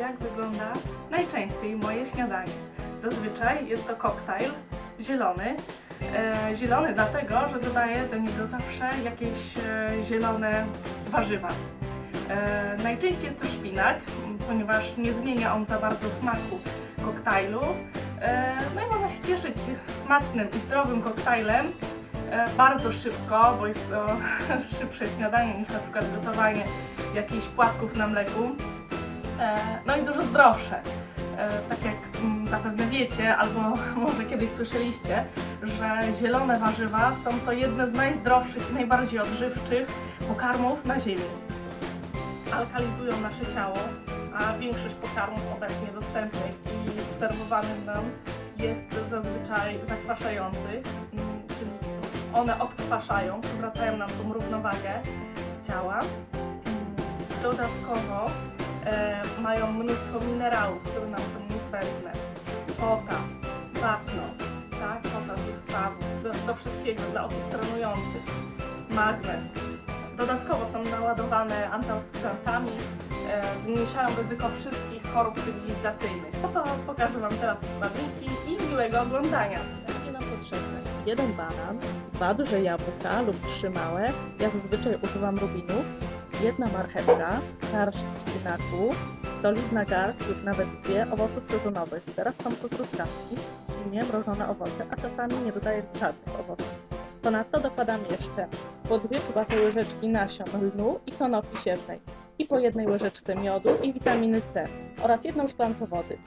na najczęściej moje śniadanie. Zazwyczaj jest to koktajl zielony. E, zielony dlatego, że dodaję do niego zawsze jakieś e, zielone warzywa. E, najczęściej jest to szpinak, ponieważ nie zmienia on za bardzo smaku koktajlu. E, no i można się cieszyć smacznym i zdrowym koktajlem e, bardzo szybko, bo jest to szybsze śniadanie niż na przykład gotowanie jakichś płatków na mleku. E, no i dużo zdrowsze. E, tak jak mm, zapewne wiecie, albo może kiedyś słyszeliście, że zielone warzywa są to jedne z najzdrowszych i najbardziej odżywczych pokarmów na ziemi. Alkalizują nasze ciało, a większość pokarmów obecnie dostępnych i serwowanych nam jest zazwyczaj zakwaszających, mm, czyli one odkwaszają, przywracają nam tą równowagę ciała. Mm, Dodatkowo e, mają mnóstwo minerałów, które nam są niezbędne. Potas, wapno, tak? Potas jest trawów, do, do wszystkiego dla osób trenujących. Magnez. Dodatkowo są naładowane antyoksydantami, e, zmniejszają ryzyko wszystkich chorób cywilizacyjnych. No to pokażę Wam teraz składniki i miłego oglądania. Będzie nam potrzebne jeden banan, dwa duże jabłka lub trzy małe, ja zazwyczaj używam rubinów, jedna marchewka, garść szpinaku, solidna garść lub nawet dwie owoców sezonowych. Teraz są to truskawki, silnie mrożone owoce, a czasami nie dodaję żadnych owoców. Ponadto dokładam jeszcze po dwie czuwate łyżeczki nasion lnu i konopi siewnej i po jednej łyżeczce miodu i witaminy C oraz jedną szklankę wody.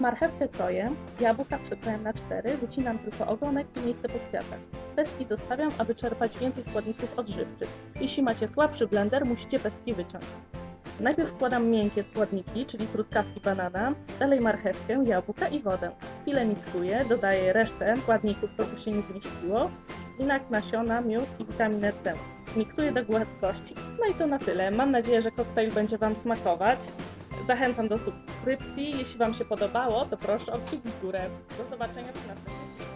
Marchewkę kroję, jabłka przekroję na cztery, wycinam tylko ogonek i miejsce po kwiatach. Pestki zostawiam, aby czerpać więcej składników odżywczych. Jeśli macie słabszy blender, musicie pestki wyciąć. Najpierw wkładam miękkie składniki, czyli truskawki banana, dalej marchewkę, jabłka i wodę. Chwilę miksuję, dodaję resztę składników, to się nie zmieściło, szpinak, nasiona, miód i witaminę C. Miksuję do gładkości. No i to na tyle. Mam nadzieję, że koktajl będzie Wam smakować. Zachęcam do subskrypcji. Jeśli Wam się podobało, to proszę o kciuk w górę. Do zobaczenia przy następnym.